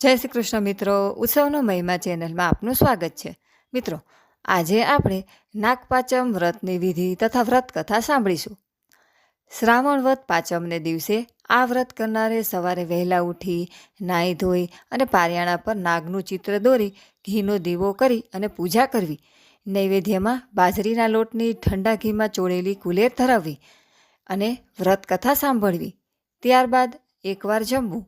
જય શ્રી કૃષ્ણ મિત્રો, ઉત્સવનો મહિમા ચેનલમાં આપનું સ્વાગત છે. મિત્રો, આજે આપણે નાગપાચમ વ્રતની વિધિ તથા વ્રત કથા સાંભળીશું. શ્રાવણ વ્રત પાંચમને દિવસે આ વ્રત કરનારે સવારે વહેલા ઉઠી, નાહી ધોઈ અને પારિયાણા પર નાગનું ચિત્ર દોરી, ઘીનો દીવો કરી અને પૂજા કરવી. નૈવેદ્યમાં બાજરીના લોટની ઠંડા ઘીમાં ચોળેલી કુલેર ધરાવવી અને વ્રત કથા સાંભળવી. ત્યારબાદ એકવાર જમવું.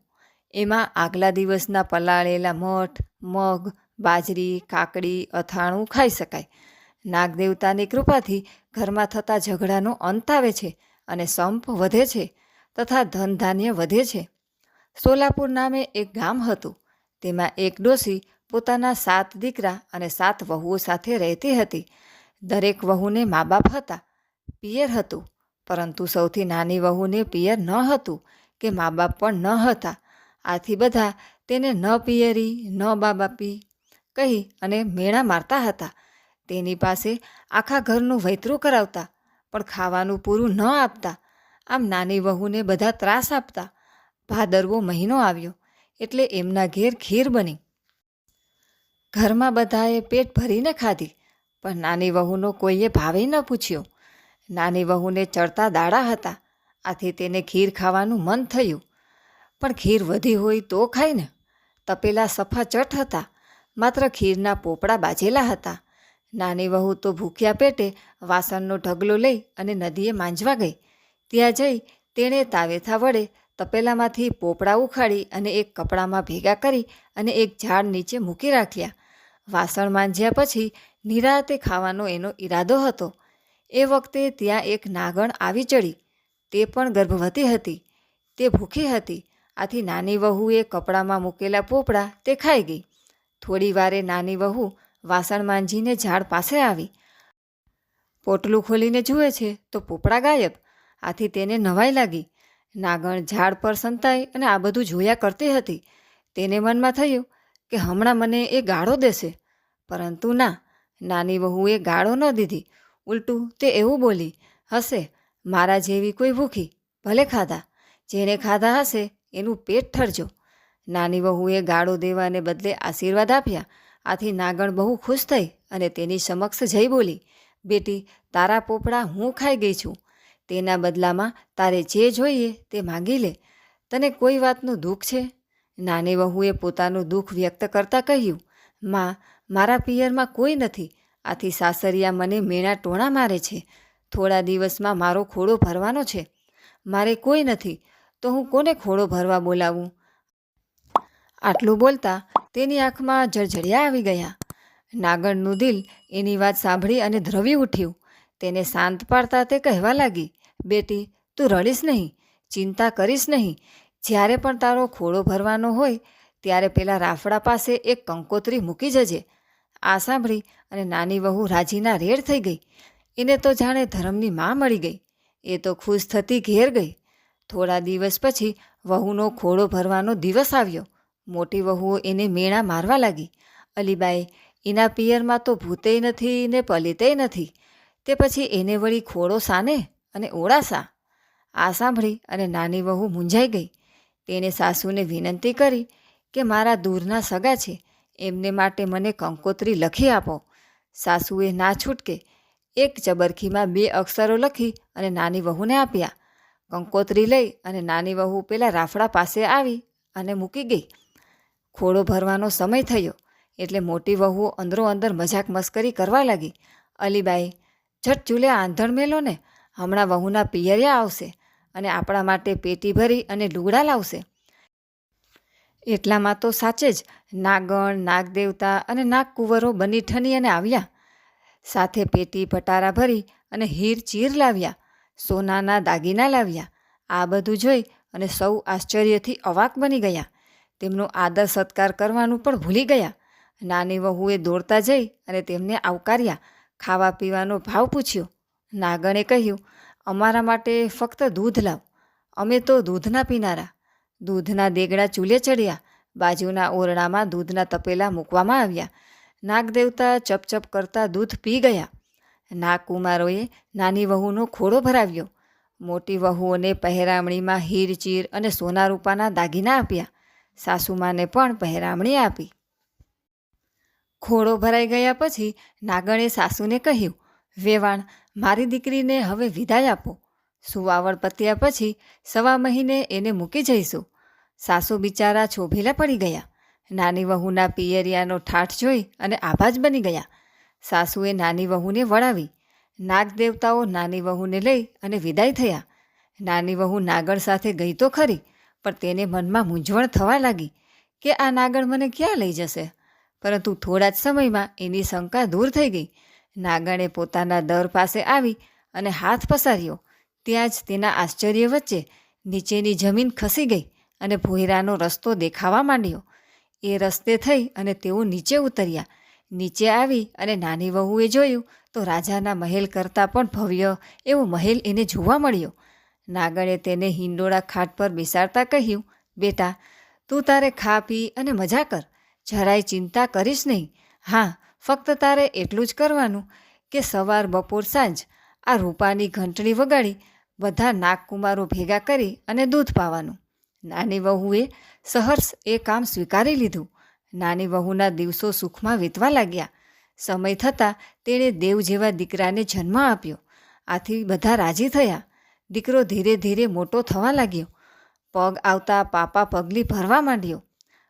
એમાં આગલા દિવસના પલાળેલા મઠ, મગ, બાજરી, કાકડી, અથાણું ખાઈ શકાય. નાગદેવતાની કૃપાથી ઘરમાં થતા ઝઘડાનો અંત આવે છે અને સંપ વધે છે તથા ધન ધાન્ય વધે છે. સોલાપુર નામે એક ગામ હતું. તેમાં એક ડોસી પોતાના સાત દીકરા અને સાત વહુઓ સાથે રહેતી હતી. દરેક વહુને મા બાપ હતા. પિયર હતું. પરંતુ સૌથી નાની વહુને પિયર ન હતું કે મા બાપ પણ ન હતા. આથી બધા તેને ન પિયરી, ન બા બાપી કહી અને મેણા મારતા હતા. તેની પાસે આખા ઘરનું વૈતરું કરાવતા, પણ ખાવાનું પૂરું ન આપતા. આમ નાની વહુને બધા ત્રાસ આપતા. ભાદરવો મહિનો આવ્યો, એટલે એમના ઘેર ખીર બની. ઘરમાં બધાએ પેટ ભરીને ખાધી, પણ નાની વહુનો કોઈએ ભાવે ન પૂછ્યો. નાની વહુને ચડતા દાડા હતા, આથી તેને ખીર ખાવાનું મન થયું. પણ ખીર વધી હોય તો ખાય ને. તપેલા સફા ચટ હતા. માત્ર ખીરના પોપડા બાજેલા હતા. નાની વહુ તો ભૂખ્યા પેટે વાસણનો ઢગલો લઈ અને નદીએ માંજવા ગઈ. ત્યાં જઈ તેણે તાવેથા વડે તપેલામાંથી પોપડા ઉખાડી અને એક કપડામાં ભેગા કરી અને એક ઝાડ નીચે મૂકી રાખ્યા. વાસણ માંજ્યા પછી નિરાતે ખાવાનો એનો ઈરાદો હતો. એ વખતે ત્યાં એક નાગણ આવી ચડી તે પણ ગર્ભવતી હતી. તે ભૂખી હતી. આથી નાની વહુએ કપડામાં મૂકેલા પોપડા તે ખાઈ ગઈ. થોડી વારે નાની વહુ વાસણ માંજીને ઝાડ પાસે આવી. પોટલું ખોલીને જુએ છે તો પોપડા ગાયબ. આથી તેને નવાઈ લાગી. નાગણ ઝાડ પર સંતાઈ અને આ બધું જોયા કરતી હતી. તેને મનમાં થયું કે હમણાં મને એ ગાળો દેશે. પરંતુ ના, નાની વહુએ ગાળો ન દીધી. ઉલટું તે એવું બોલી, હશે, મારા જેવી કોઈ ભૂખી, ભલે ખાધા. જેને ખાધા હશે એનું પેટ ઠરજો. નાની વહુએ ગાળો દેવાને બદલે આશીર્વાદ આપ્યા. આથી નાગણ બહુ ખુશ થઈ અને તેની સમક્ષ જઈ બોલી, બેટી, તારા પોપડા હું ખાઈ ગઈ છું. તેના બદલામાં તારે જે જોઈએ તે માગી લે. તને કોઈ વાતનું દુઃખ છે? નાની વહુએ પોતાનું દુઃખ વ્યક્ત કરતાં કહ્યું, માં, મારા પિયરમાં કોઈ નથી. આથી સાસરિયા મને મેણા ટોણા મારે છે. થોડા દિવસમાં મારો ખોડો ભરવાનો છે. મારે કોઈ નથી. તો હું કોને ખોડો ભરવા બોલાવું? આટલું બોલતા તેની આંખમાં જળજળિયા આવી ગયા. નાગણનું દિલ એની વાત સાંભળી અને ધ્રવી ઉઠ્યું. તેને શાંત પાડતા તે કહેવા લાગી, બેટી, તું રડીશ નહીં, ચિંતા કરીશ નહીં. જ્યારે પણ તારો ખોડો ભરવાનો હોય, ત્યારે પેલા રાફડા પાસે એક કંકોત્રી મૂકી જજે. આ સાંભળી અને નાની વહુ રાજીના રેડ થઈ ગઈ. એને તો જાણે ધર્મની માં મળી ગઈ. એ તો ખુશ થતી ઘેર ગઈ. થોડા દિવસ પછી વહુનો ખોડો ભરવાનો દિવસ આવ્યો. મોટી વહુઓ એને મેણા મારવા લાગી. અલીબાઈ, એના પિયરમાં તો ભૂતેય નથી ને પલિતેય નથી. તે પછી એને વળી ખોડો સાને અને ઓળાસા આ સાંભળી અને નાની વહુ મૂંઝાઈ ગઈ. તેણે સાસુને વિનંતી કરી કે, મારા દૂરના સગા છે, એમને માટે મને કંકોત્રી લખી આપો સાસુએ ના છૂટકે એક ચબરખીમાં બે અક્ષરો લખી અને નાની વહુને આપ્યા. કંકોત્રી લઈ અને નાની વહુ પેલા રાફડા પાસે આવી અને મૂકી ગઈ. ખોડો ભરવાનો સમય થયો એટલે મોટી વહુ અંદરો અંદર મજાક મસ્કરી કરવા લાગી. અલીબાઈ ઝટ ચૂલે આંધણ મેલો ને, હમણાં વહુના પિયરિયા આવશે અને આપણા માટે પેટી ભરી અને લુગડા લાવશે. એટલામાં તો સાચે જ નાગણ, નાગદેવતા અને નાગકુંવરો બની ઠની અને આવ્યા. સાથે પેટી પટારા ભરી અને હીર ચીર લાવ્યા. સોનાના દાગીના લાવ્યા. આ બધું જોઈ અને સૌ આશ્ચર્યથી અવાક બની ગયા. તેમનો આદર સત્કાર કરવાનું પણ ભૂલી ગયા. નાની વહુએ દોડતા જઈ અને તેમને આવકાર્યા. ખાવા પીવાનો ભાવ પૂછ્યો. નાગણે કહ્યું, અમારા માટે ફક્ત દૂધ લાવ. અમે તો દૂધના પીનારા. દૂધના દેગડા ચૂલે ચડ્યા. બાજુના ઓરડામાં દૂધના તપેલા મૂકવામાં આવ્યા. નાગદેવતા ચપચપ કરતા દૂધ પી ગયા. નાગકુમારોએ નાની વહુનો ખોડો ભરાવ્યો. મોટી વહુઓને પહેરામણીમાં હીર ચીર અને સોના રૂપાના દાગીના આપ્યા. સાસુમાને પણ પહેરામણી આપી. ખોળો ભરાઈ ગયા પછી નાગણે સાસુને કહ્યું, વેવાણ, મારી દીકરીને હવે વિદાય આપો. સુવાવડ પત્યા પછી સવા મહિને એને મૂકી જઈશું. સાસુ બિચારા છોભેલા પડી ગયા. નાની વહુના પિયરિયાનો ઠાઠ જોઈ અને આભાજ બની ગયા. સાસુએ નાની વહુને વળાવી નાગ દેવતાઓ નાની વહુને લઈ અને વિદાય થયા. નાની વહુ નાગર સાથે ગઈ તો ખરી, પણ તેને મનમાં મૂંઝવણ થવા લાગી કે આ નાગર મને ક્યાં લઈ જશે? પરંતુ થોડા જ સમયમાં એની શંકા દૂર થઈ ગઈ. નાગણે પોતાના દર પાસે આવી અને હાથ પસાર્યો. ત્યાં જ તેના આશ્ચર્ય વચ્ચે નીચેની જમીન ખસી ગઈ અને ભોયરાનો રસ્તો દેખાવા માંડ્યો. એ રસ્તે થઈ અને તેઓ નીચે ઉતર્યા. નીચે આવી અને નાની વહુએ જોયું તો રાજાના મહેલ કરતાં પણ ભવ્ય એવો મહેલ એને જોવા મળ્યો. નાગણે તેને હિંડોળા ખાટ પર બેસાડતા કહ્યું, બેટા, તું તારે ખા પી અને મજા કર. જરાય ચિંતા કરીશ નહીં. હા, ફક્ત તારે એટલું જ કરવાનું કે સવાર, બપોર, સાંજ આ રૂપાની ઘંટડી વગાડી બધા નાગકુમારો ભેગા કરી અને દૂધ પાવાનું. નાની વહુએ સહર્ષ એ કામ સ્વીકારી લીધું. નાની વહુના દિવસો સુખમાં વીતવા લાગ્યા. સમય થતાં તેણે દેવ જેવા દીકરાને જન્મ આપ્યો. આથી બધા રાજી થયા. દીકરો ધીરે ધીરે મોટો થવા લાગ્યો. પગ આવતા પાપા પગલી ભરવા માંડ્યો.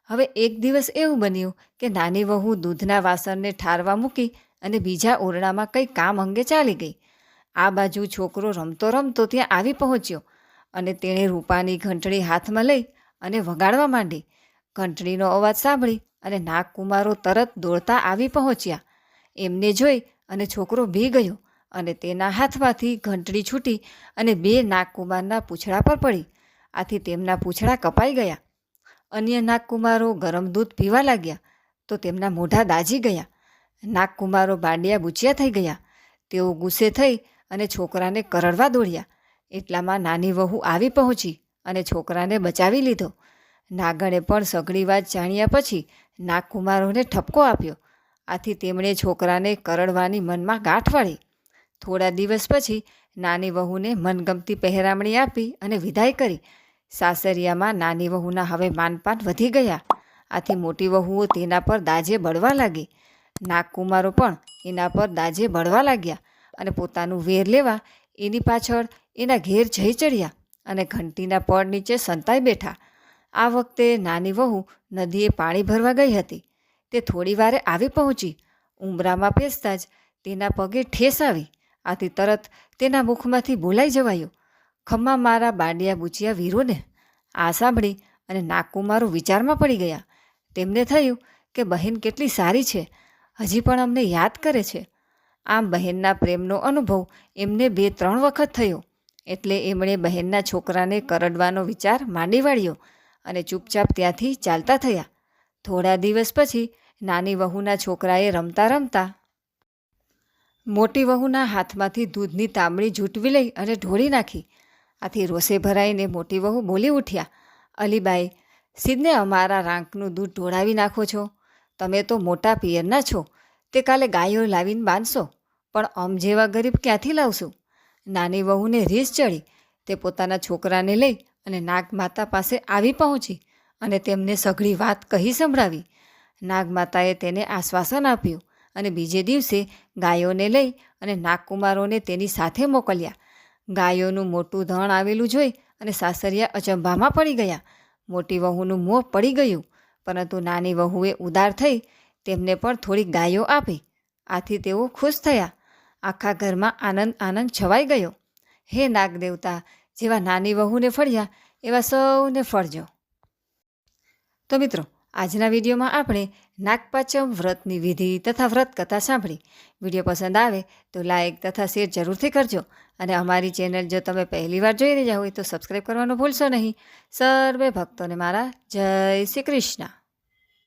હવે એક દિવસ એવું બન્યું કે નાની વહુ દૂધના વાસણને ઠારવા મૂકી અને બીજા ઓરડામાં કંઈ કામ અંગે ચાલી ગઈ. આ બાજુ છોકરો રમતો રમતો ત્યાં આવી પહોંચ્યો અને તેણે રૂપાની ઘંટડી હાથમાં લઈ અને વગાડવા માંડી. ઘંટડીનો અવાજ સાંભળી અને નાગકુમારો તરત દોડતા આવી પહોંચ્યા. એમને જોઈ અને છોકરો બી ગયો અને તેના હાથમાંથી ઘંટડી છૂટી અને બે નાગકુમારના પૂંછડા પર પડી. આથી તેમના પૂંછડા કપાઈ ગયા. અન્ય નાગકુમારો ગરમ દૂધ પીવા લાગ્યા તો તેમના મોઢા દાજી ગયા. નાગકુમારો બાંડિયા બુચિયા થઈ ગયા. તેઓ ગુસ્સે થઈ અને છોકરાને કરડવા દોડ્યા. એટલામાં નાની વહુ આવી પહોંચી અને છોકરાને બચાવી લીધો. નાગણે પણ સઘળી વાત જાણ્યા પછી નાગકુમારોને ઠપકો આપ્યો. આથી તેમણે છોકરાને કરડવાની મનમાં ગાંઠ વાળી. થોડા દિવસ પછી નાની વહુને મનગમતી પહેરામણી આપી અને વિદાય કરી. સાસરિયામાં નાની વહુના હવે માનપાન વધી ગયા. આથી મોટી વહુઓ તેના પર દાજે બળવા લાગી. નાગકુમારો પણ એના પર દાજે બળવા લાગ્યા અને પોતાનું વેર લેવા એની પાછળ એના ઘેર જઈ ચડ્યા અને ઘંટીના પડ નીચે સંતાઈ બેઠા. આ વખતે નાની વહુ નદીએ પાણી ભરવા ગઈ હતી. તે થોડી વારે આવી પહોંચી. ઉંબરામાં પેસતા જ તેના પગે ઠેસ આવી. આથી તરત તેના મુખમાંથી બોલાઈ જવાયું. ખમ્મા મારા બાંડિયા બુચિયા વીરોને. આ સાંભળી અને નાગકુમારો વિચારમાં પડી ગયા. તેમને થયું કે બહેન કેટલી સારી છે. હજી પણ અમને યાદ કરે છે. આમ બહેનના પ્રેમનો અનુભવ એમને બે ત્રણ વખત થયો. એટલે એમણે બહેનના છોકરાને કરડવાનો વિચાર માંડી વાળ્યો. અને ચૂપચાપ ત્યાંથી ચાલતા થયા. થોડા દિવસ પછી નાની વહુના છોકરાએ રમતા રમતા મોટી વહુના હાથમાંથી દૂધની તાંબડી ઝૂંટવી લઈ અને ઢોળી નાખી. આથી રોષે ભરાઈને મોટી વહુ બોલી ઉઠ્યા, અલીબાઈ સીધને અમારા રાંકનું દૂધ ઢોળાવી નાખો છો. તમે તો મોટા પિયરના છો. તે કાલે ગાયો લાવીને બાંધશો, પણ અમ જેવા ગરીબ ક્યાંથી લાવશું? નાની વહુને રીસ ચડી. તે પોતાના છોકરાને લઈ અને નાગમાતા પાસે આવી પહોંચી અને તેમને સઘળી વાત કહી સંભળાવી. નાગમાતાએ તેને આશ્વાસન આપ્યું અને બીજે દિવસે ગાયોને લઈ અને નાગકુમારોને તેની સાથે મોકલ્યા. ગાયોનું મોટું ધણ આવેલું જોઈ અને સાસરિયા અચંભામાં પડી ગયા. મોટી વહુનું મોં પડી ગયું, પરંતુ નાની વહુએ ઉદાર થઈ તેમને પણ થોડી ગાયો આપી. આથી તેઓ ખુશ થયા. આખા ઘરમાં આનંદ આનંદ છવાઈ ગયો. હે નાગદેવતા જેવા નાની વહુને ફળ્યા, એવા સૌને ફળજો. તો મિત્રો, આજના વિડીયોમાં આપણે નાગપાચમ વ્રતની વિધિ તથા વ્રત કથા સાંભળી. વીડિયો પસંદ આવે તો લાઇક તથા શેર જરૂરથી કરજો અને અમારી ચેનલ જો તમે પહેલીવાર જોઈ રહ્યા હોય તો સબસ્ક્રાઈબ કરવાનું ભૂલશો નહીં. સર્વે ભક્તોને મારા જય શ્રી કૃષ્ણ.